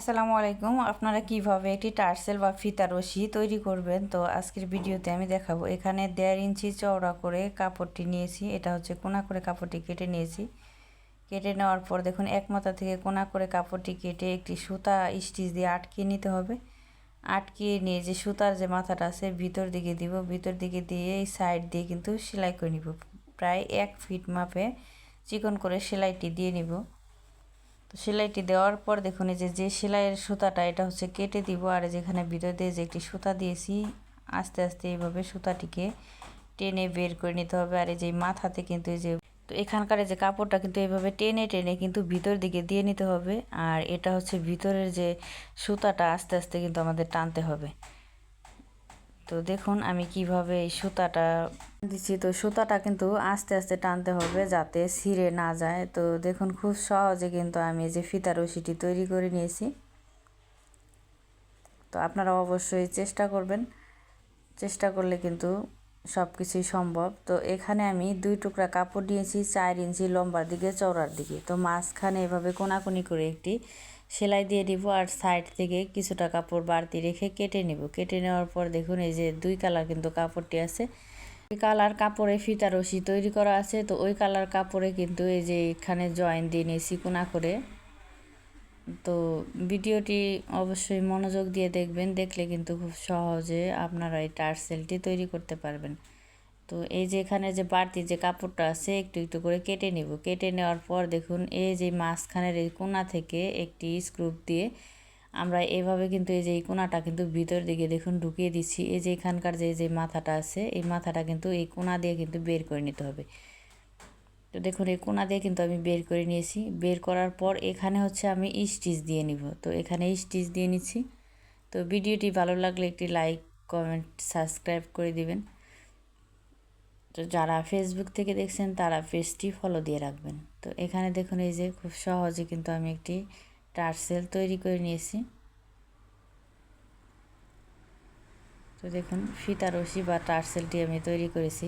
আসসালামু আলাইকুম। আপনারা কীভাবে একটি টার্সেল বা ফিতা রশি তৈরি করবেন? তো আজকের ভিডিওতে আমি দেখাবো। এখানে দেড় ইঞ্চি চওড়া করে কাপড়টি নিয়েছি। এটা হচ্ছে কোনা করে কাপড়টি কেটে নিয়েছি। কেটে নেওয়ার পর দেখুন, এক মাথা থেকে কোনা করে কাপড়টি কেটে একটি সুতা স্টিচ দিয়ে আটকে নিতে হবে। আটকিয়ে নিয়ে যে সুতার যে মাথাটা আছে, ভিতর দিকে দিব। ভিতর দিকে দিয়ে এই সাইড দিয়ে কিন্তু সেলাই করে নিব। প্রায় এক ফিট মাপে চিকন করে সেলাইটি দিয়ে নিব। তো সেলাইটি দেওয়ার পর দেখুন এই যে যে সেলাইয়ের সুতাটা, এটা হচ্ছে কেটে দিব। আর যেখানে ভিতর দিয়ে যে একটি সুতা দিয়েছি, আস্তে আস্তে এইভাবে সুতাটিকে টেনে বের করে নিতে হবে। আর এই যে মাথাতে কিন্তু এই যে, তো এখানকার যে কাপড়টা কিন্তু এইভাবে টেনে টেনে কিন্তু ভিতর দিকে দিয়ে নিতে হবে। আর এটা হচ্ছে ভিতরের যে সুতাটা, আস্তে আস্তে কিন্তু আমাদের টানতে হবে। তো দেখুন, আমি কীভাবে এই সুতাটা দিচ্ছি। তো সুতাটা কিন্তু আস্তে আস্তে টানতে হবে যাতে ছিঁড়ে না যায়। তো দেখুন, খুব সহজে কিন্তু আমি যে ফিতা রশিটি তৈরি করে নিয়েছি। তো আপনারা অবশ্যই চেষ্টা করবেন। চেষ্টা করলে কিন্তু সব কিছুই সম্ভব। তো এখানে আমি দুই টুকরা কাপড় নিয়েছি, চার ইঞ্চি লম্বার দিকে, চওড়ার দিকে। তো মাঝখানে এভাবে কোনাকুনি করে একটি সেলাই দিয়ে দিব আর সাইড থেকে কিছুটা কাপড় বাড়তি রেখে কেটে নিব। কেটে নেওয়ার পর দেখুন এই যে দুই কালার কিন্তু কাপড়টি আছে। কালার কাপড়ে ফিতা রশি তৈরি করা আছে। তো ওই কালার কাপড়ে কিন্তু এই যে এখানে জয়েন দিয়ে নিয়েছি কোনা করে। তো ভিডিওটি অবশ্যই মনোযোগ দিয়ে দেখবেন, দেখলে কিন্তু খুব সহজে আপনারা এই টার্সেলটি তৈরি করতে পারবেন। তো এই যে এখানে যে বাড়তি যে কাপড়টা আছে, একটু একটু করে কেটে নিব। কেটে নেওয়ার পর দেখুন, এই যে মাঝখানের এই কোনা থেকে একটি স্ক্রুপ দিয়ে আমরা এভাবে কিন্তু এই যে এই কোনাটা কিন্তু ভিতর দিকে দেখুন ঢুকিয়ে দিচ্ছি। এই যে এখানকার যে যে মাথাটা আছে, এই মাথাটা কিন্তু এই কোনা দিয়ে কিন্তু বের করে নিতে হবে। তো দেখুন, এই কোনা দিয়ে কিন্তু আমি বের করে নিয়েছি। বের করার পর এখানে হচ্ছে আমি স্টিচ দিয়ে নিব। তো এখানে স্টিচ দিয়ে নিচ্ছি। তো ভিডিওটি ভালো লাগলে একটি লাইক, কমেন্ট, সাবস্ক্রাইব করে দিবেন। তো যারা ফেসবুক থেকে দেখছেন, তারা পেজটি ফলো দিয়ে রাখবেন। তো এখানে দেখুন, এই যে খুব সহজে কিন্তু আমি একটি টার্সেল তৈরি করে নিয়েছি। তো দেখুন, ফিতা রশি বা টার্সেলটি আমি তৈরি করেছি।